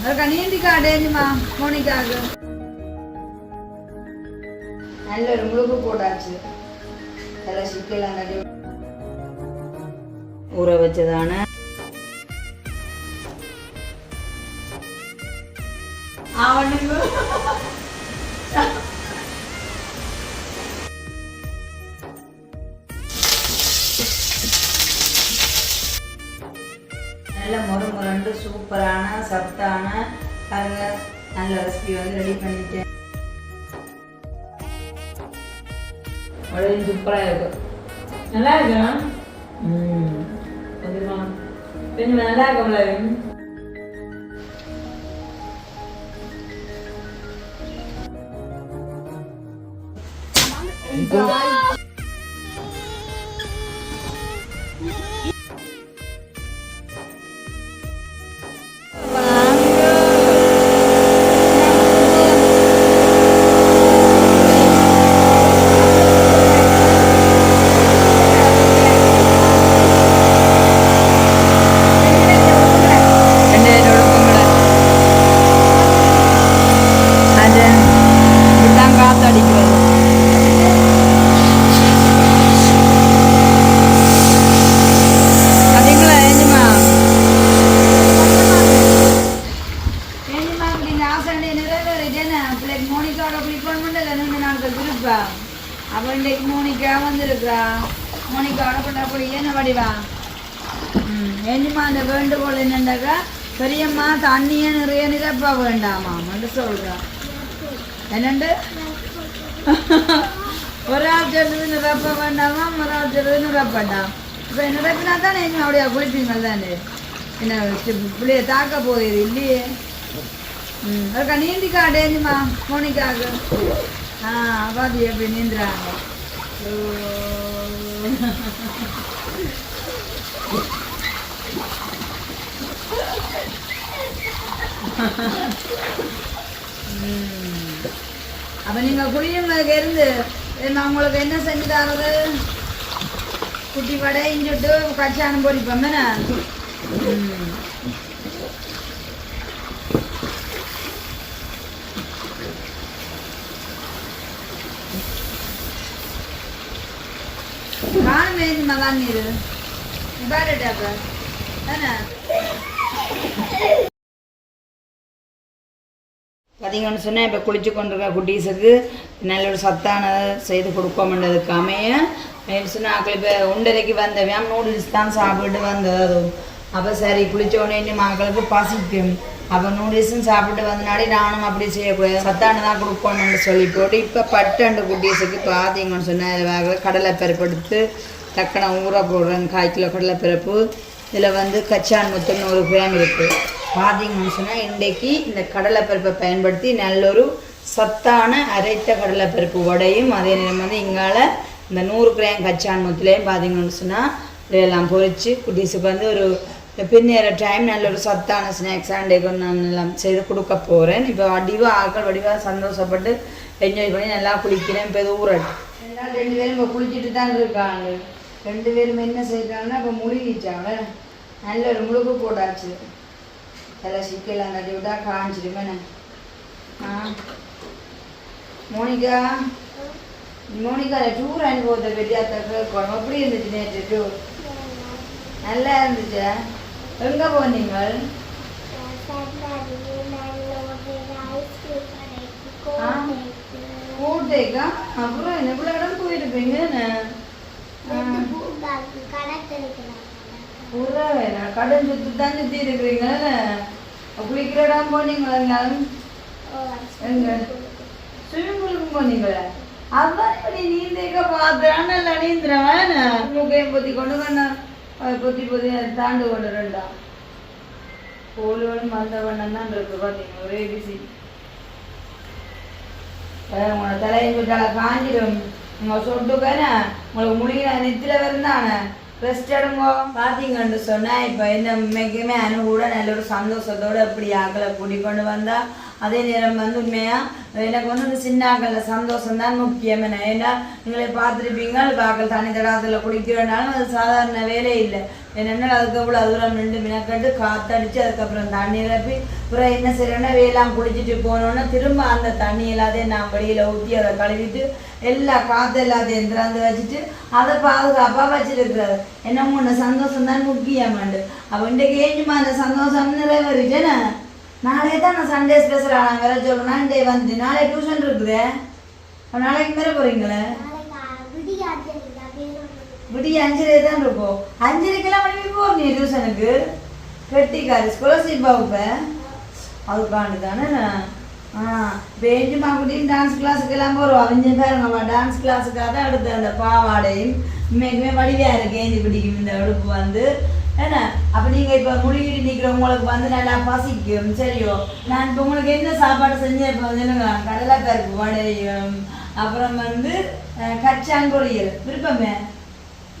கனியண்டி காடேஞ்சுமா மோனிக்காக நல்ல ஒரு முழுக்கு போட்டாச்சு நல்லா சிக்கலாம் கட்டி ஊற வச்சதான அவனுக்கு நல்ல முறை வந்து சூப்பரான சத்தான பாருங்க நல்ல ரெசிபி வந்து ரெடி பண்ணிட்டேன். சூப்பராக இருக்கும் நல்லா இருக்கும் கொஞ்சமா கொஞ்சம் நல்லா இருக்கும்ல Bye. திருப்பா அப்போ இன்றைக்கு மோனிக்கா வந்திருக்கிறா மோனிக்காவோட கொண்டா போய் என்ன வடிவா ம் என்னம்மா அந்த வேண்டுகோள் என்னண்டாக்கா பெரியம்மா தண்ணியை நிறைய நிரப்ப வேண்டாமா? மட்டும் சொல்றா. என்னண்டு? ஒரு ஆள் சொல்றது நிரப்ப வேண்டாமா? ஒரு ஆள் சொல்றது நிரப்ப வேண்டாம். இப்போ நிரப்பினா தானே நீங்கள் அப்படியா குளிப்பீங்கள் தானே? என்ன பிள்ளைய தாக்க போகுது இல்லையே? ம் அதுக்கா நீந்திக்கா டேஞ்சுமா மோனிக்காக்கு அவாதி எப்படி நீந்துறாங்க அப்ப நீங்க குடியும்போது இருந்து நான் உங்களுக்கு என்ன செஞ்சு தரது குட்டி வடை இஞ்சுட்டு கச்சானம் பொரிப்போம் என்ன ம். காணுமே இந்த மகான் நீர் பாருடா அப்ப பார்த்தீங்கன்னு சொன்னால் இப்போ குளிச்சு கொண்டிருக்க குட்டீஸுக்கு. நல்ல ஒரு சத்தானதை செய்து கொடுப்போம்ன்றதுக்கு அமைய. சொன்னால் அக்கள் இப்போ உண்டரைக்கு வந்தவன் நூடுல்ஸ் தான் சாப்பிட்டு வந்தது. அதுவும் அப்போ சரி குளிச்ச உடனே மக்களுக்கு பசிக்கும். அப்போ நூடுல்ஸும் சாப்பிட்டு வந்தனாடி நானும் அப்படி செய்யக்கூடாது. தான் கொடுக்கணும்னு சொல்லி போட்டு இப்போ பட்டண்டு குட்டீஸுக்கு பார்த்தீங்கன்னு சொன்னால் கடலை பருப்படுத்து தக்கனை ஊற போடுறேன் கால் கிலோ கடலை பருப்பு இதில் வந்து கச்சான் முத்தம் நூறு கிராம் இருக்குது பார்த்தீங்கன்னு சொன்னால் இன்றைக்கு இந்த கடலைப்பருப்பை பயன்படுத்தி நல்லொரு சத்தான அரைத்த கடலைப்பருப்பு வடையும் அதே நேரம் வந்து இங்கால இந்த நூறு கிராம் கச்சான் முத்துலேயும் பார்த்தீங்கன்னு சொன்னால் இதெல்லாம் பொரித்து குட்டீஸுக்கு வந்து ஒரு பின்னேற டைம் நல்ல ஒரு சத்தான ஸ்நாக்ஸ் ஆண்டேக்கும் நான் எல்லாம் செய்து கொடுக்க போகிறேன் இப்போ வடிவாக ஆக்கள் வடிவாக சந்தோஷப்பட்டு என்ஜாய் பண்ணி நல்லா குளிக்கிறேன். இப்போ இது ஊறட்டு ரெண்டு பேரும் இப்போ குளிச்சுட்டு தான் இருக்காங்க. ரெண்டு பேரும் என்ன செய்கிறாங்கன்னா இப்போ முழுகிச்சாங்க நல்ல ஒரு முழுக்கு போட்டாச்சு. சில சிக்கலாம் கட்டி விட்டா காஞ்சிடுமே ஆ. மோனிகா. மோனிகா டூர் அனுபவத்தை பற்றி கேட்கணும் எப்படி இருந்துச்சு நேற்று? டூர் நல்லா இருந்துச்சா? எங்கே போனீங்க கூட்டேக்கா? அப்புறம் என்ன இவ்வளோ இடம் போயிருப்பீங்க உறவேனா? கடன் சுத்து தான் சுற்றி இருக்கிறீங்க குளிக்கிற இடம் போனீங்களா எங்க? ஸ்விம்மிங் பூலுக்கு போனீங்களா? அதான் இப்ப நீ நீந்தேக்க பார்த்தான் நல்லா நீந்துறவன் முக்கையும் பொத்தி கொண்டு கண்ணா பொத்தி பொத்தி அதை தாண்டு கொண்டு ரெண்டா. கோலுகளும் வந்த வண்ணம் தான் இருக்கு பார்த்தீங்க ஒரே பிசி உங்களோட தலையை விட்டால காஞ்சிடும் உங்க சொட்டுக்கானே உங்களுக்கு முடிகிற நெத்தில வருந்தானே. ரெஸ்ட் எடுங்கோ. பார்த்தீங்கன்னு சொன்னா இப்போ இந்த உண்மைக்குமே அனு கூட நல்ல ஒரு சந்தோஷத்தோடு எப்படி ஆக்களை கூட்டி கொண்டு வந்தா அதே நேரம் வந்து உண்மையாக எனக்கு வந்து இந்த சின்னாக்களில் சந்தோஷம் தான் முக்கியம் என்ன ஏன்னா நீங்களே பார்த்துருப்பீங்க பாக்கள் தண்ணி தடாத்தில் குடிக்கிறனாலும் அது சாதாரண வேலை இல்லை என்னென்னா அதுக்கு எவ்வளோ தூரம் நின்று மினக்கட்டு காத்தடிச்சு அதுக்கப்புறம் தண்ணி நிரப்பி அப்புறம் என்ன செய்யறேன்னா வேலாம் குடிச்சிட்டு போனோன்னா திரும்ப அந்த தண்ணி எல்லாத்தையும் நான் வெளியில் ஊற்றி அதை கழுவிட்டு எல்லா காற்று எல்லாத்தையும் திறந்து வச்சுட்டு அதை பாதுகாப்பாக வச்சிருக்கிறது என்ன உன்ன சந்தோஷம் தான் முக்கியமாண்டு அப்போ இன்றைக்கு ஏஞ்சுமா அந்த சந்தோஷம் நிறைவேறிட்டேன்னு நாளைக்கு தான் நான் சண்டே ஸ்பெஷல் நான் வேற சொல்லணும் டே வந்து நாளை டியூஷன் இருக்குதே. அப்போ நாளைக்கு மேலே போகிறீங்களே விடிய அஞ்சரை தான் இருக்கும். அஞ்சரைக்கெல்லாம் மணி போகிற நீ டியூஷனுக்கு கெட்டிக்காரு ஸ்காலர்ஷிப் வகுப்ப அதுக்காண்டு தானே. ஆ பேஞ்சுமா குட்டியும் டான்ஸ் கிளாஸுக்கு எல்லாம் போகிறோம் அவங்க பாருங்கம்மா டான்ஸ் கிளாஸுக்காக தான் எடுத்த அந்த பாவாடையும் இன்னைக்குமே வடிவாக இருக்கு ஏஞ்சி பிடிக்கும் இந்த உடுப்பு வந்து. என்ன அப்போ நீங்கள் இப்போ முடிக்கிட்டு நிற்கிறவங்களுக்கு வந்து நல்லா பசிக்கும் சரியோ? நான் இப்போ உங்களுக்கு என்ன சாப்பாடு செஞ்சேன் இப்போ வந்து என்னங்க? கடலை வடையும் அப்புறம் வந்து கச்சாங்கொழியல் கச்சான் விருப்பமே?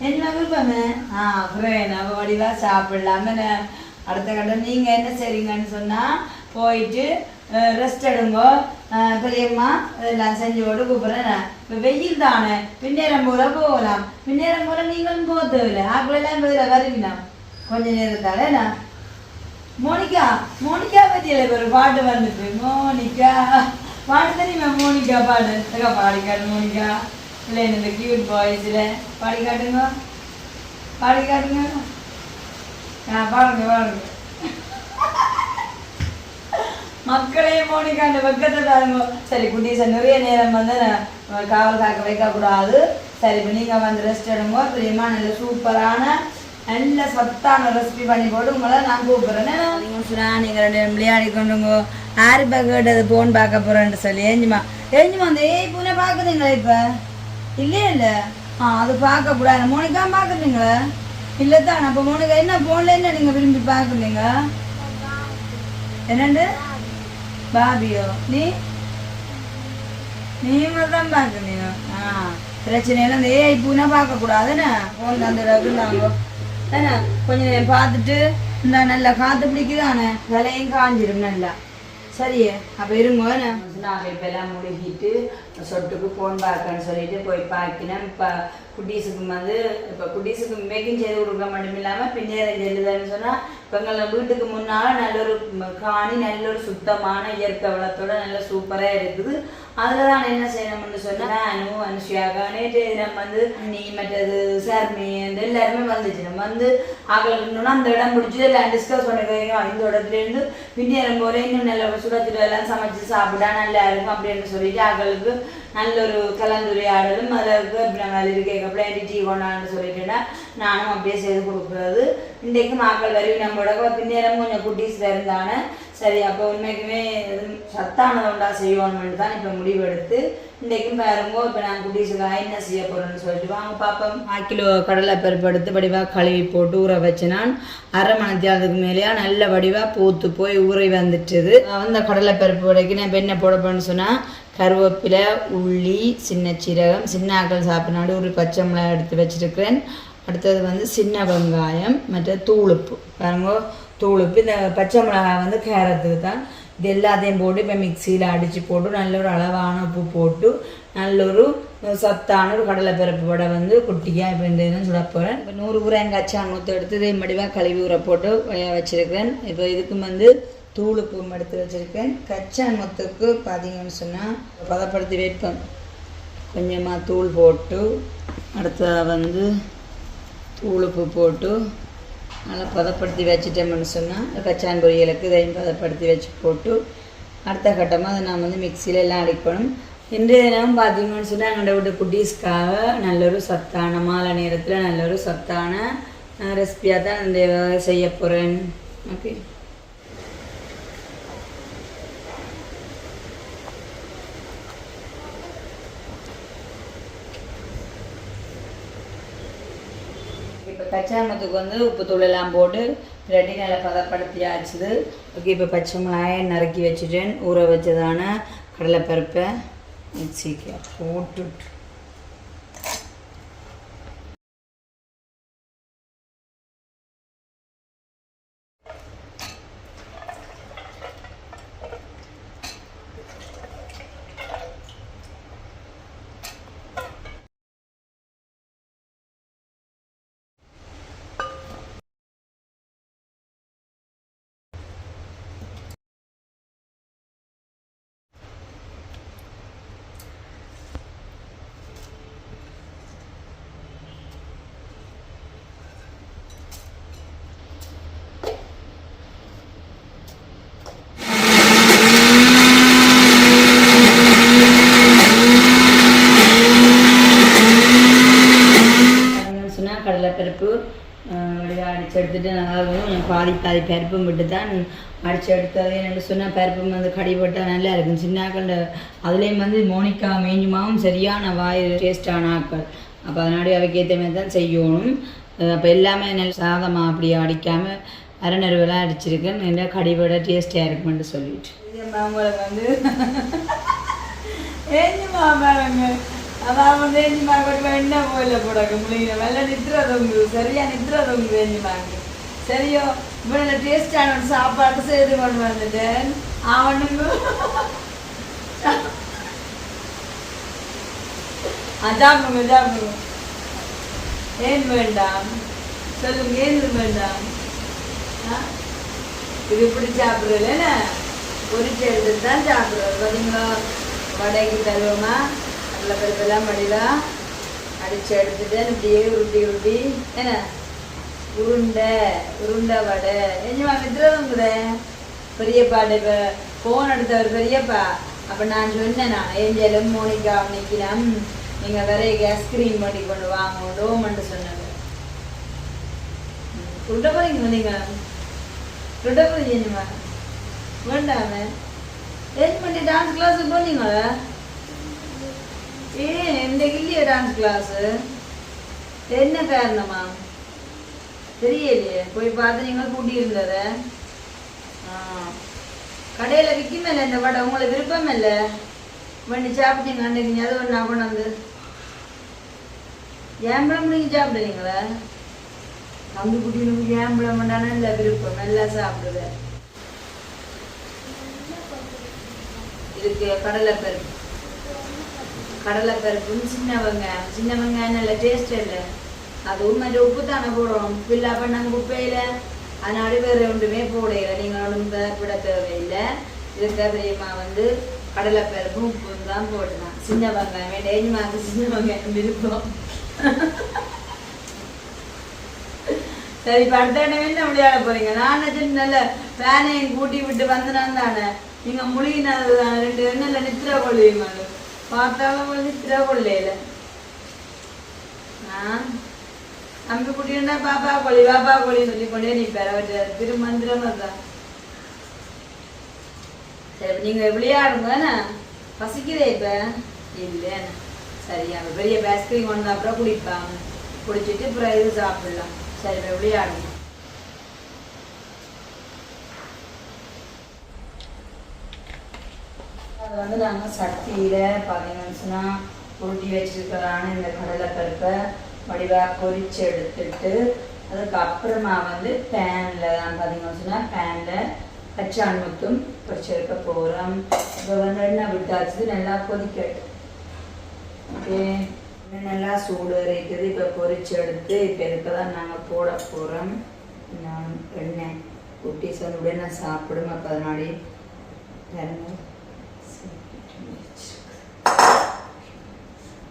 என்ன விருப்பமே? ஆ அப்புறம் நம்ம வடிவாக சாப்பிடலாம் அடுத்த கட்டம் நீங்கள் என்ன செய்றீங்கன்னு சொன்னால் போயிட்டு ரெஸ்ட் எடுங்கோ. பெரியம்மா இதெல்லாம் செஞ்சு போட்டு கூப்பிட்றேன் இப்போ வெயில் தானே? பின்னேரம் போல போகலாம். பின்னேரம் போல நீங்களும் போக தேவையில்லை ஆப்பிளெல்லாம் இதில் வருவீங்க கொஞ்ச நேரத்தால நான் மோனிகா மோனிகா பற்றியில ஒரு பாட்டு வந்துட்டு மோனிகா பாட்டு தெரியுமா? மோனிகா பாடு அக்கா பாடி காட்டு மோனிகா. இல்லை இந்த கியூட் பாய்ஸில் பாடி காட்டுங்க பாடி காட்டுங்க ஆ பாருங்க பாருங்க மக்களே மோனிகா அந்த வெக்கத்தை தாருங்க சரி குட்டீஸை நிறைய நேரம் வந்து நான் காவல் காக்க வைக்கக்கூடாது. சரி இப்போ நீங்கள் வந்து ரெஸ்ட் எடுங்க. பிரியமா நல்ல சூப்பரான நல்ல சத்தான ரெசிபி பண்ணி போட்டு உங்களை நான் கூப்பிட்றேன் நீங்கள் நீங்கள் ரெண்டு விளையாடி கொண்டுங்க ஆறு கேட்டது போன் பார்க்க போகிறேன்ட்டு சொல்லி ஏஞ்சுமா ஏஞ்சுமா அந்த ஏய் பூனை பார்க்குறீங்களா இப்போ இல்லையே இல்லை ஆ அது பார்க்கக்கூடாது மோனிக்கா பார்க்குறீங்களா இல்லை தான் அப்போ மோனிக்கா என்ன ஃபோனில் என்ன நீங்கள் விரும்பி பார்க்குறீங்க என்னண்டு பாபியோ நீ நீங்க தான் பார்க்குறீங்க ஆ பிரச்சனை இல்லை இந்த ஏஐ பூனை பார்க்கக்கூடாதுன்னு ஃபோன் தந்துடுறாங்க தானே? கொஞ்ச கொஞ்சம் நேரம் பார்த்துட்டு இந்த நல்லா காற்று பிடிக்குதானே விலையும் காஞ்சிடும் நல்லா. சரியே? அப்போ இருங்க நான் இப்போ எல்லாம் முழுகிட்டு சொட்டுக்கு ஃபோன் பார்க்கன்னு சொல்லிட்டு போய் பார்க்கினேன் இப்போ குட்டீஸுக்கு வந்து இப்போ குட்டீஸுக்கு மேக்கிங் செய்து கொடுக்க மட்டும் இல்லாமல் பின்னேரம் செல்லுதுன்னு சொன்னால் இப்போ எங்களை வீட்டுக்கு முன்னால் நல்ல ஒரு காணி நல்ல ஒரு சுத்தமான இயற்கை வளத்தோட நல்ல சூப்பராக இருக்குது. அதில் தான் என்ன செய்யணும்னு சொன்னால் நானும் அனுஷியாக நேற்று நம்ம வந்து நீ மற்றது சர்மி இந்த எல்லாருமே வந்துச்சு. நம்ம வந்து ஆக்களுக்கு அந்த இடம் பிடிச்சி எல்லாம் டிஸ்கஸ் பண்ணிக்கிறோம் இந்த இடத்துலேருந்து பின்னேறும் போல இன்னும் நல்ல சுடச்சுட எல்லாம் சமைச்சு சாப்பிட்டா நல்லா இருக்கும் அப்படின்னு சொல்லிட்டு ஆக்களுக்கு நல்ல ஒரு கலந்துரையாடலும் அதற்கு இப்படி நாங்கள் இருக்கேன் அப்படியே கொண்டான்னு சொல்லிட்டுனா நானும் அப்படியே செய்து கொடுக்குறது இன்றைக்கு மாக்கள் வருவி நம்மளோட பின்னேரம் கொஞ்சம் குட்டீஸ் இருந்தானே. சரி அப்போ உண்மைக்குமே சத்தானதுண்டா சத்தானது உண்டா தான் இப்போ முடிவெடுத்து இன்றைக்கும் பாருங்கோ இப்போ நான் குட்டீஸுக்காக என்ன செய்ய போகிறேன்னு சொல்லிட்டு வாங்க பார்ப்போம் கால் கிலோ கடலை பருப்பு எடுத்து வடிவாக கழுவி போட்டு ஊற வச்சு நான் அரை மணத்தியாவதுக்கு மேலேயா நல்ல வடிவாக பூத்து போய் ஊறி வந்துட்டுது. அந்த கடலை பருப்பு வடைக்கு நான் இப்போ என்ன போட போறேன்னு சொன்னால் கருவேப்பிலை உள்ளி சின்ன சீரகம் சின்ன ஆக்கள் சாப்பிட்னாடு ஒரு பச்சை மிளகாய் எடுத்து வச்சுருக்கிறேன். அடுத்தது வந்து சின்ன வெங்காயம் மற்ற தூளுப்பு. பாருங்க தூளுப்பு. இந்த பச்சை மிளகாய் வந்து கேரத்துக்கு தான். இது எல்லாத்தையும் போட்டு இப்போ மிக்சியில் அடித்து போட்டு நல்ல ஒரு அளவான உப்பு போட்டு நல்ல ஒரு சத்தான ஒரு கடலை பருப்பு வடை வந்து குட்டியாக இப்போ இந்த இதுன்னு சுட போகிறேன் இப்போ நூறு கிராம் கச்சா நூற்று எடுத்து இதே மடிவாக கழுவி ஊற போட்டு வச்சுருக்கிறேன். இப்போ இதுக்கும் வந்து தூளுப்பும் எடுத்து வச்சுருக்கேன். கச்சா முத்துக்கு பார்த்தீங்கன்னு சொன்னால் பதப்படுத்தி வைப்பேன். கொஞ்சமாக தூள் போட்டு அடுத்ததாக வந்து தூளுப்பு போட்டு நல்லா பதப்படுத்தி வச்சுட்டோம்னு சொன்னால் கச்சான் பொரியலுக்கு இதையும் பதப்படுத்தி வச்சு போட்டு அடுத்த கட்டமாக அதை நான் வந்து மிக்சியில எல்லாம் அடிக்கணும். இன்றைய தினம் பார்த்தீங்கன்னு சொன்னால் எங்களோட வீட்டு குட்டீஸ்க்காக நல்ல ஒரு சத்தான மாலை நேரத்தில் நல்ல ஒரு சத்தான ரெசிபியாக தான் இந்த செய்ய போகிறேன் ஓகே பச்சாமத்துக்கு வந்து உப்பு தூள் எல்லாம் போட்டு ரெடி நல்லா பதப்படுத்தியாச்சுது ஓகே இப்போ பச்சை மிளகாயை நறுக்கி வச்சுட்டேன். ஊற வச்சதான கடலைப்பருப்பை மிக்சிக்கு போட்டு பாதி பாதி பருப்பும் விட்டு தான் அடித்து எடுத்தது. என்னென்னு சொன்னால் பருப்பும் வந்து கடிபட்டால் நல்லா இருக்கும். சின்னாக்கள் அதுலேயும் வந்து மோனிக்கா மேஞ்சுமாவும் சரியான வாய் டேஸ்டான ஆக்கள். அப்போ அதனாடி அவைக்கு ஏற்ற மாதிரி தான் செய்யணும் அப்போ எல்லாமே நல்ல சாதமாக அப்படி அடிக்காமல் அரைநறுவெல்லாம் அடிச்சிருக்கேன். நல்லா கடிபட டேஸ்டியாக இருக்குமென்று சொல்லிட்டு. உங்களுக்கு வந்து ஏஞ்சுமா பாருங்க அதான் வந்து ஏஞ்சுமா கூட என்ன போயில போடாக்க. முடியல வெள்ள சரியாக சரியா நித்துறதுங்க ஏஞ்சுமாங்க சரியோ இவ்வளோ டேஸ்டான சாப்பாடு செய்து கொண்டு வந்துட்டேன் அவனுங்க அதாமுங்க அதாமுங்க ஏன் வேண்டாம்? சொல்லுங்க ஏன் வேண்டாம்? இது இப்படி சாப்பிடுறதுல பொரிச்சு எடுத்துட்டு தான் சாப்பிடுறது. பார்த்தீங்களா வடைக்கு தருவோமா? அதில் பெருப்பெல்லாம் வடிலாம் அடிச்சு எடுத்துட்டு இப்படியே உருட்டி உருட்டி என்ன? உருண்டை உருண்டை வடை. என்னமா வித்துறதும் கூட? பெரியப்பாட்ட இப்போ ஃபோன் எடுத்தவர் பெரியப்பா. அப்போ நான் சொன்னேன் நான் ஏஞ்சலும் மோனிகா நிற்கிறேன் நீங்கள் வேற ஐஸ்கிரீம் பண்ணி கொண்டு வாங்க டோமன்ட்டு சொன்னாங்க உருண்டை போறீங்க நீங்கள் உருண்டை போறீங்க என்னமா வேண்டாமே ஏன் பண்ணி டான்ஸ் கிளாஸுக்கு போனீங்களா? ஏன் இந்த இல்லையா டான்ஸ் கிளாஸு என்ன காரணமா? தெரியலையே. போய் பார்த்து நீங்கள் கூட்டியிருந்தத? கடையில் இல்லை இந்த வடை உங்களுக்கு விருப்பம் இல்லை. பண்ணி சாப்பிட்டீங்க அன்றைக்கு அது ஒன்று நான் வந்து. ஏம்பளம் நீங்கள்? சாப்பிடுறீங்களா தம்பி குட்டிகளுக்கு ஏம்பளம் பண்ணானே இல்லை விருப்பம் எல்லாம் சாப்பிடுவேன் இதுக்கு கடலைப்பருப்பு கடலைப்பருப்பும் சின்ன வெங்காயம். சின்ன வெங்காயம் நல்ல டேஸ்ட் இல்லை. அதுவும் மற்ற உப்பு தானே போடுறோம் உப்பு இல்லாம நாங்கள் உப்பையில் அதனால வேறு ஒன்றுமே போடையில நீங்கள் ஒன்றும் விட தேவையில்லை இதுக்கு பெரியம்மா வந்து கடலைப்பருப்பும் உப்பும் தான் போடலாம் சின்ன வெங்காயமே டெய்லி டேஞ்சுமாக்கு சின்ன வெங்காயம் விருப்பம் சரி இப்போ அடுத்த இடமே என்ன விளையாட போறீங்க நான் நினைச்சேன் நல்ல ஃபேனையும் கூட்டி விட்டு வந்தனான் தானே நீங்க முழுகினது ரெண்டு எண்ணெயில் நித்திர கொள்ளுவீங்க பார்த்தாலும் நித்திர கொள்ளையில ஆ நமக்கு குட்டினா பாப்பா கோழி பாப்பா கொழி சொல்லி கொண்டே நீ பெற திருமந்திரம் தான் சரி நீங்க விளையாடுங்க என்ன? பசிக்குதே இப்ப? இல்லை சரி அவன் பெரிய ஐஸ்கிரீம் கொண்டு அப்புறம் குடிப்பாங்க குடிச்சிட்டு அப்புறம் இது சாப்பிடலாம். சரி இப்ப விளையாடுங்க அது வந்து நாங்கள் சக்தியில் பார்த்தீங்கன்னு சொன்னால் உருட்டி வச்சிருக்கிறான இந்த கடலைப்பருப்பை வடிவாக பொரிச்சு எடுத்துட்டு அதுக்கப்புறமா வந்து பேனில் தான் பார்த்தீங்கன்னு சொன்னால் பேனில் கச்சான் முத்தும் பொரிச்செடுக்க போகிறோம் இப்போ வந்து எண்ணெய் விட்டாச்சு? நல்லா கொதிக்கட்டும். ஓகே. நல்லா சூடு இருக்குது. இப்போ பொறிச்சு எடுத்து இப்போ இதுக்கு தான் நாங்கள் போட போகிறோம் நான் எண்ணெய். குட்டீஸ் வந்து உடனே சாப்பிடும். அப்போ அதனாடி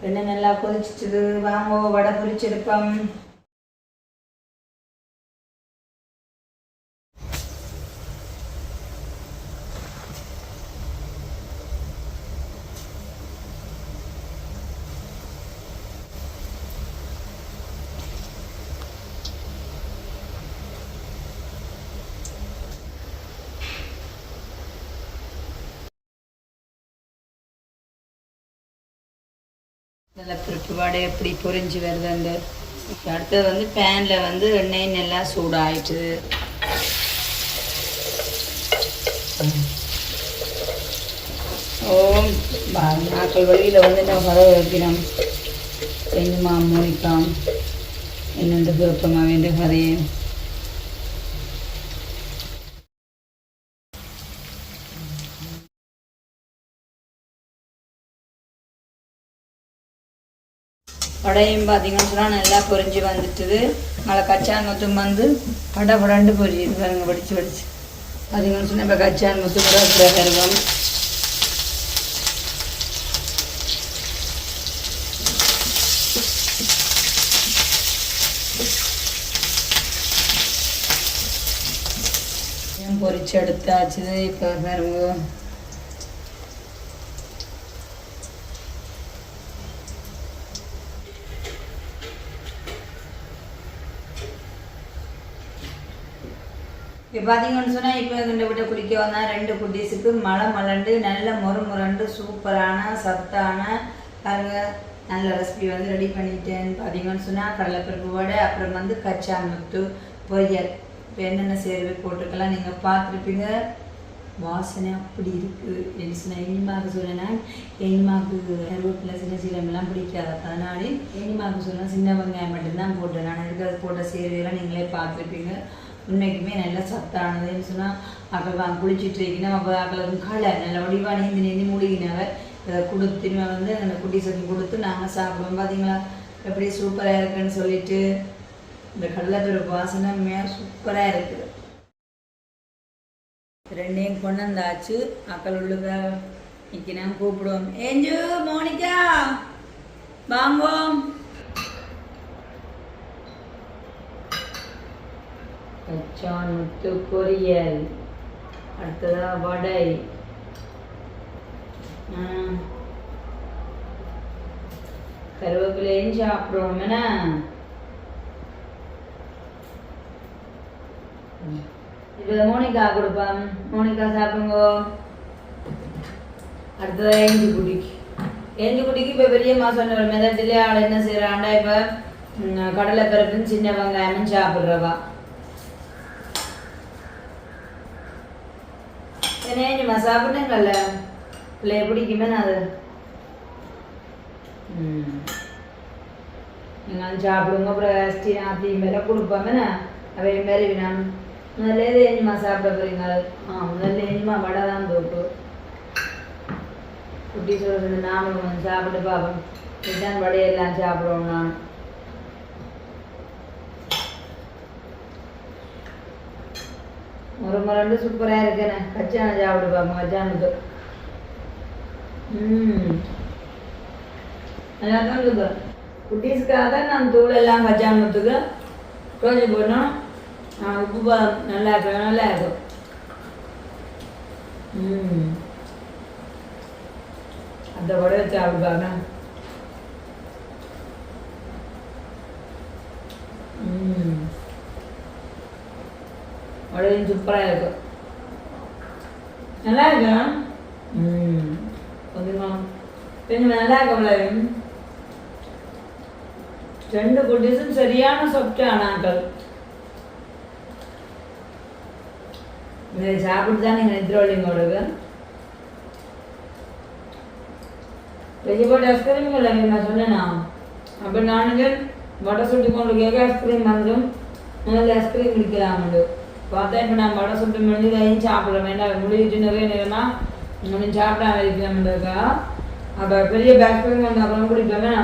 எண்ணெய் நல்லா கொதிச்சிட்டு வாங்கோ வடை பொரிச்செடுப்போம். நல்ல பருப்பு வடை எப்படி பொறிஞ்சு வருது அந்த அடுத்தது வந்து பேனில் வந்து எண்ணெய் நல்லா சூடாயிட்டு. ஓம் நாட்கள் வழியில் வந்து நம்ம கதை வைக்கிறோம் செஞ்சுமா மூடிக்கலாம் என்னென்று குழப்பமாக வேண்டிய கதையை வடையும் பார்த்தீங்கன்னு சொன்னால் நல்லா பொரிஞ்சு வந்துட்டுது. மழை கச்சான் முத்தும் வந்து பட படண்டு பொரியுது பாருங்க படித்து படித்து பார்த்தீங்கன்னு சொன்னால் இப்போ கச்சான் முத்து கூட அப்படியே இருக்கும் பொரிச்சு எடுத்தாச்சு இப்போ பாருங்க. இப்போ பார்த்தீங்கன்னு சொன்னால் இப்போ எங்கள் வீட்டை குடிக்க வந்தால் ரெண்டு குட்டீஸுக்கு மழை மலண்டு நல்ல முறு முரண்டு சூப்பரான சத்தான பாருங்க நல்ல ரெசிபி வந்து ரெடி பண்ணிட்டேன். பார்த்தீங்கன்னு சொன்னால் கடலைப்பருப்பு வடை அப்புறம் வந்து கச்சா முத்து பொரியல். இப்போ என்னென்ன சேர்வை போட்டிருக்கலாம் நீங்கள் பார்த்துருப்பீங்க. வாசனை அப்படி இருக்குது என்று சொன்னால் எண்ணிமாக்கு சொன்னேன்னா எண்ணிமாக்கு கருவேப்பிலை சின்ன சீரமெல்லாம் பிடிக்காது அதனால எண்ணிமாக்கு சொன்னால் சின்ன வெங்காயம் மட்டும்தான் போட்டேன். நான் இருக்கிறது போட்ட சேர்வையெல்லாம் நீங்களே பார்த்துருப்பீங்க. உண்மைக்குமே நல்ல சத்தானதுன்னு சொன்னால் அப்போ குளிச்சுட்டு இருக்கணும் அப்போ அவளுக்கு களை நல்ல வடிவாக நீந்தி நீந்தி மூழ்கினவ இதை கொடுத்து வந்து அந்த குட்டி சத்து கொடுத்து நாங்கள் சாப்பிடுவோம் பார்த்தீங்களா எப்படி சூப்பராக இருக்குன்னு சொல்லிட்டு இந்த கடலைப்பருப்பு வாசனை உண்மையாக சூப்பராக இருக்குது ரெண்டையும் கொண்டு வந்தாச்சு அக்கள் உள்ளுக நிற்கினா கூப்பிடுவோம் ஏஞ்சு மோனிகா வாங்குவோம் கச்சான் முத்து பொரியல் அடுத்ததா வடை. ஆ. கருவேப்பிலையும் சாப்பிடுவோம். என்ன? இப்போ மோனிகா கொடுப்பேன் மோனிகா சாப்பிடுங்க. அடுத்ததா ஏஞ்சி குடிக்கு ஏஞ்சி குடிக்கு இப்போ பெரியம்மா சொன்ன மெதட்டிலே ஆள் என்ன செய்கிறாண்டா இப்போ? கடலை பருப்பும் சின்ன வெங்காயமும் சாப்பிட்றவா. ஏஞ்சிம்மா சாப்பிடுங்கல்ல பிள்ளைய பிடிக்குமே அது ம் நீங்கள் சாப்பிடுங்க அப்புறம் ஸ்டீ ஆத்தி மேலே கொடுப்போமே அவை மாரி நான் முதல்ல எது ஏஞ்சிமா சாப்பிட போறீங்க ஆ முதல்ல ஏஞ்சிமா வடை தான் தோப்பு குட்டி சொல்றது நாமளும் கொஞ்சம் சாப்பிட்டு பார்ப்போம் இதுதான் வடையெல்லாம் சாப்பிடுவோம் நான் ஒரு முரண்டு சூப்பராக இருக்கேனே. கச்சான சாப்பிட்டு பார்ப்போம் ம். நல்லா தான் இருக்குது. குட்டீஸ்க்காக தான் நான் தூள் எல்லாம் கச்சாமத்துக்கு கொஞ்சம் போடணும் ஆ, உப்பு பா நல்லா இருக்கும் நல்லா இருக்கும் ம். அந்த உடவை சாப்பிடுவாங்க ம் உடவையும் சூப்பராக இருக்கும் நல்லா இருக்கா? ம். கொஞ்சமா கொஞ்சம் நல்லா இருக்கும்ல ரெண்டு குட்டீஸும் சரியான சொப்டான ஆக்கள் இதை சாப்பிட்டு தான் நீங்கள் நித்ரோலிங்க கொடுக்கு பெரிய போட்டு ஐஸ்கிரீம் இல்லை நான் சொன்னேனா அப்போ நானுங்க வடை சுட்டு கொண்டு கேட்க ஐஸ்கிரீம் வந்துடும் முதல்ல ஐஸ்கிரீம் குடிக்கலாமுண்டு பார்த்தா இப்போ நான் வடை சுட்டு முடிஞ்சு அதையும் சாப்பிட வேண்டாம் முடிஞ்சிட்டு நிறைய நேரமா இன்னும் சாப்பிடாம இருக்கலாம்ன்றக்கா அப்போ பெரிய ஐஸ்கிரீம் வந்து அப்புறம் குடிப்பேன்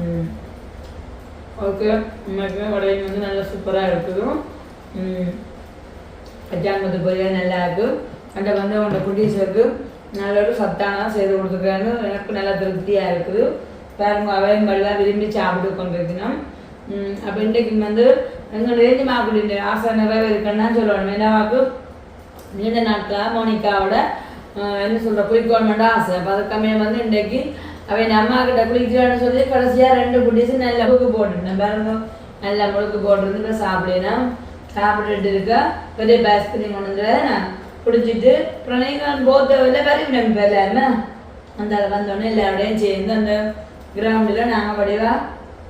ம். ஓகே உண்மைக்குமே வடையும் வந்து நல்லா சூப்பராக இருக்குது கச்சாமத்து பொரியல் நல்லா இருக்கு. அந்த வந்து உங்களோட குட்டீஸுக்கு நல்ல ஒரு சத்தான செய்து கொடுத்துருக்காங்க. எனக்கு நல்லா திருப்தியாக இருக்குது பாருங்க அவையும் எல்லாம் விரும்பி சாப்பிட்டு கொண்டிருக்கணும் அப்போ இன்றைக்கு வந்து எங்கள் ஏஞ்சி மாப்பிள்ளை ஆசை நிறைவேறுக்குன்னு சொல்லணும் என்னவாக்கு நீண்ட நாட்களாக மோனிகாவோட என்ன சொல்கிற குளிக்கணுமெண்டா ஆசை அப்போ அதுக்கமே வந்து இன்றைக்கு அவன் அம்மா கிட்ட குளிக்கிறான்னு சொல்லி கடைசியாக ரெண்டு குட்டீஸ் நல்ல முழுக்கு போட்டுருந்தேன் பாருங்க நல்ல முழுக்கு போட்டுருந்து இப்போ சாப்பிடணும் சாப்பிட்டுட்டு இருக்க பெரிய பேஸ்கிரீம் ஒன்று குடிச்சிட்டு பிரணயகான் போத்த வெளில பரவிடும் இப்போ எல்லாருமே அந்த வந்தோடனே எல்லாரோடையும் சேர்ந்து அந்த கிரவுண்டில் நாங்கள் வடிவா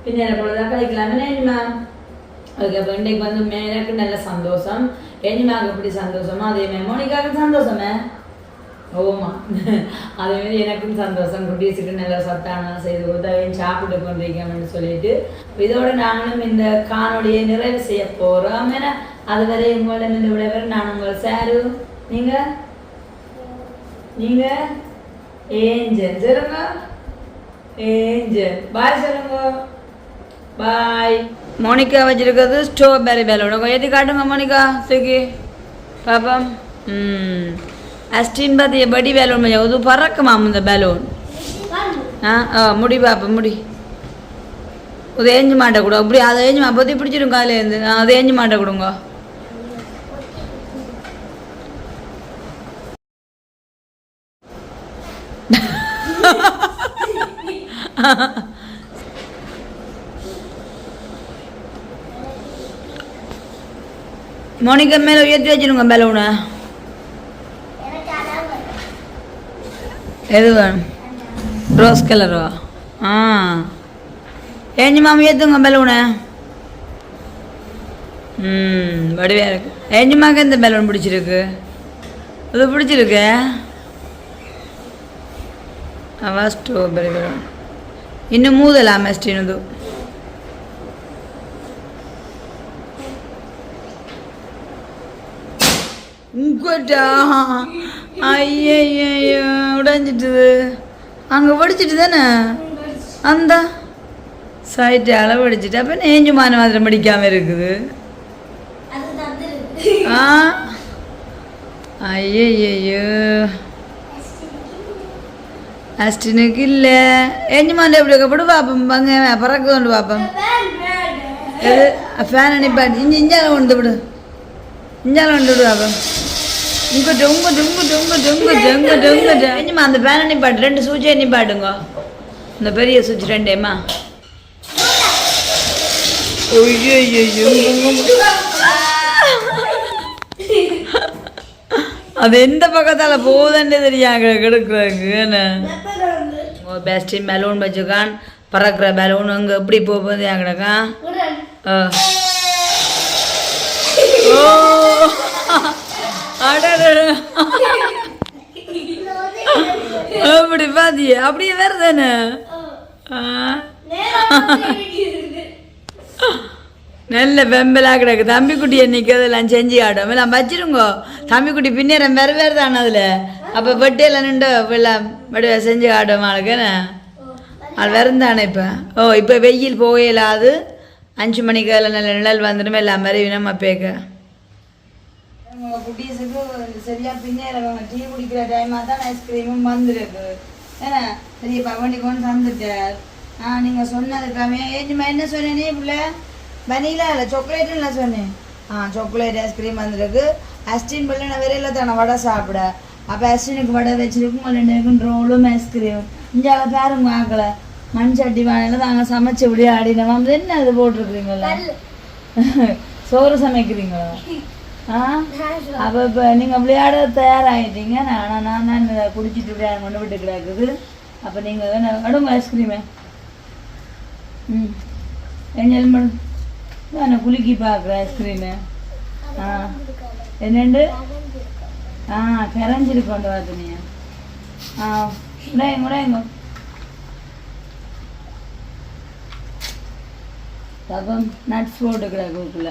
பின்னாடி பொழுதாக கழிக்கலாமே நேரிமா அதுக்கப்புறம் இன்றைக்கு வந்து எனக்கு நல்ல சந்தோஷம் எண்ணிமாக்கு எப்படி சந்தோஷமோ அதே மாதிரி மோனிக்காவுக்கு சந்தோஷமே ஓமா அதே மாதிரி எனக்கும் சந்தோஷம் குட்டீஸுக்கு நல்ல சத்தான செய்து கொடுத்து சாப்பிட்டு கொண்டிருக்கோம்னு சொல்லிட்டு இதோட நாங்களும் இந்த காணொளியை நிறைவு செய்ய போகிறோம் ஏன்னா அதுவரை உங்களிடம் இந்த விடைபெற நான் உங்கள் சாரு நீங்க நீங்க ஏஞ்சல் சொல்லுங்க ஏஞ்சல் பாய் சொல்லுங்க பாய் மோனிகா வச்சிருக்கிறது ஸ்ட்ராபெரி பேலூன் எது காட்டுங்க மோனிகா தூக்கி பாப்பம். ம். அஸ்டின் பார்த்து படி பேலூன் மஞ்சள் இது பறக்குமாம் இந்த பேலூன் ஆ ஆ முடி பாப்பா முடி. அது ஏஞ்சு மாட்ட கூட. அப்படி அதை ஏஞ்சு அப்போதே பிடிச்சிடும் காலையிலேருந்து அதை ஏஞ்சு மாட்டை கொடுங்க. மோனிகா மேலே உயர்த்தி வச்சிருங்க பலூனை. எது வேணும் ரோஸ் கலரோ? ஆ. ஏஞ்சி மாமா ஏற்றுங்க பலூனை. ம் வடிவாக இருக்கு. ஏஞ்சி மாக்கு எந்த பலூன் பிடிச்சிருக்கு? அது பிடிச்சிருக்கு? அவா ஸ்ட்ராபெரி பலூன். இன்னும் மூதலாம் மெஸ்டின் இது உங்கட்டா ஐயய்யோ உடைஞ்சிட்டுது. அங்கே படிச்சிட்டு தானே? அந்த. சைட்டு அளவு அடிச்சிட்டு அப்போ நேஞ்சு மான மாதிரி படிக்காம இருக்குது. ஆ. ஐயய்யோ. அஸ்டினுக்கு இல்லை. ஏஞ்சுமாண்ட எப்படி கப்படு பார்ப்போம். பங்க பறக்க கொண்டு பார்ப்போம். எது? ஃபேன் அனுப்பாட்டு இஞ்சி இஞ்சால கொண்டு விடு இஞ்சால கொண்டு விடு பார்ப்போம். உங்கட்டு உங்கட்டு உங்கட்டு உங்கட்டு உங்கட்டு உங்கட்டு உங்கட்டு ஏஞ்சுமா அந்த ஃபேன் அனுப்பாட்டு ரெண்டு சூச்சி அனுப்பாட்டுங்க இந்த பெரிய சுவிட்ச் ரெண்டேம்மா. அது எந்த பக்கத்தால போகுதுன்னு தெரியாங்க கிடக்குறாங்க என்ன? பெஸ்ட் பலூன் வச்சுக்கான். பறக்கிற பலூன் அங்கே எப்படி போகுது என் கிடக்கான் ஆ. ஓ. அப்படி பாத்தியே அப்படியே வேற தானே நல்ல வெம்பலா கிடக்கு தம்பிக்குட்டி என்னைக்கு அதெல்லாம் செஞ்சு ஆடும் எல்லாம் வச்சிருங்கோ தம்பிக்குட்டி பின்னேரம் வேற வேறு தானே அதில் அப்போ வெட்டையில் நின்று எல்லாம் வடிவ செஞ்சு ஆடும் ஆளுக்கு அது வெறுந்தானே இப்போ ஓ இப்போ வெயில் போகலாது அஞ்சு மணிக்கு அதில் நல்ல நிழல் வந்துடுமே எல்லாம் மாதிரி நம்ம பேக்க குட்டீஸுக்கு சரியா பின்னேறவங்க டீ குடிக்கிற டைமாக தான் ஐஸ்கிரீமும் வந்திருக்கு. ஏன்னா பெரியப்பா வண்டி கொண்டு தந்துட்டார். ஆ நீங்கள் சொன்னதுக்காமே ஏஞ்சுமா என்ன சொன்னேனே பிள்ளை? வனிலா இல்லை சாக்லேட் இல்லை சொன்னேன். ஆ சாக்லேட் ஐஸ்கிரீம் வந்திருக்கு. அஸ்டின் பிள்ளை நான் வெளியில் தானே வடை சாப்பிட. அப்போ அஸ்டினுக்கு வடை வச்சிருக்கும் ரெண்டு ரோலும் ஐஸ்கிரீம் இஞ்சால பாருங்க ஆக்கல மண் சட்டி வாழையில தாங்க சமைச்சு விளையாடினோம். என்ன இது போட்டிருக்கிறீங்களா? சோறு சமைக்கிறீங்களா? ஆ? அப்போ இப்போ நீங்கள் விளையாட தயாராகிட்டீங்க நான் நான் தான் குடிச்சிட்டு விளையாட கொண்டு விட்டு கிடக்குது. அப்போ நீங்கள் வேணா அடுங்க ஐஸ்கிரீமே ம். எஞ்சல் மேடம் நான் குலுக்கி பார்க்குறேன் ஐஸ்கிரீமு ஆ. என்னண்டு? ஆ கரைஞ்சிருக்கு கொண்டு வாத்துனியா ஆ உடையங்க உடையங்க அப்பம் நட்ஸ் போட்டுக்கிறேன் குழுக்குள்ள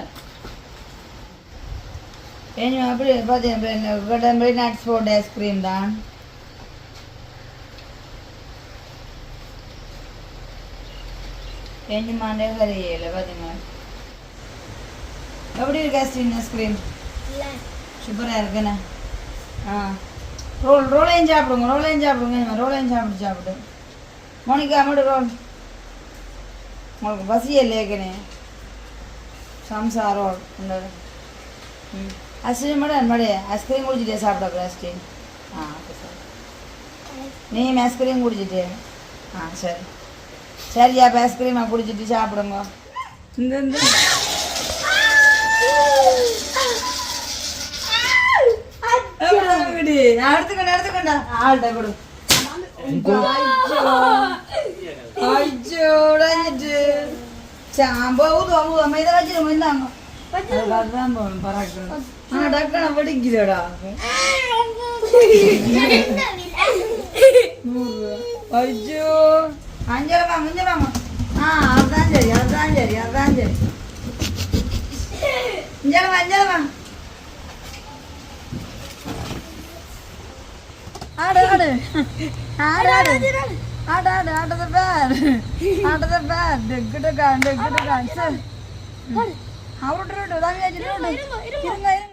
ஏன் அப்படி பார்த்தீங்க கடம்படி நட்ஸ் போட்ட ஐஸ்கிரீம் தான் ஏஞ்சுமாண்டே கரையில பார்த்தீங்க எப்படி இருக்கு ஐஸ்கிரீம் ஐஸ்கிரீம் சூப்பராக இருக்குண்ணே ஆ ரோல் ரோலையும் சாப்பிடுங்க ரோலையும் சாப்பிடுங்க ரோலையும் சாப்பிட்டு சாப்பிடு மோனிகா மட்டும் ரோல் உங்களுக்கு பசி இல்லையேக்கனே சம்சா ரோல் ம் ஐஸ்கிரீம் மட்டும் மடி ஐஸ்கிரீம் குடிச்சிட்டே சாப்பிட ஐஸ்கிரீம் ஆ ஓகே சார் நீ ஐஸ்கிரீம் குடிச்சிட்டு ஆ சரி சரியா அப்போ ஐஸ்கிரீமை குடிச்சிட்டு சாப்பிடுங்க இந்த இந்த விடு நான் எடுத்துக்கொண்டு எடுத்துக்கொண்டா ஆள்கிட்ட கொடு ஐயோ உடைஞ்சிட்டு சாம்பா ஊதுவா ஊதுவா இதை வச்சிருங்க അതൊക്കെ അവിടെ ഇരിക്കില്ലടാ. അയ്യോ. അഞ്ചര വാങ്ങ അഞ്ചര വാങ്ങ ആ അതാൻ ശരി അതാൻ ശരി അതാൻ ശരി അഞ്ചര വാ അഞ്ചര വാ ആട്. ആട് ആട് ഇരുങ്ങ ഇരുങ്ങ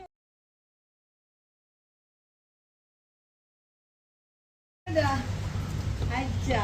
இருங்க இருங்க அச்சா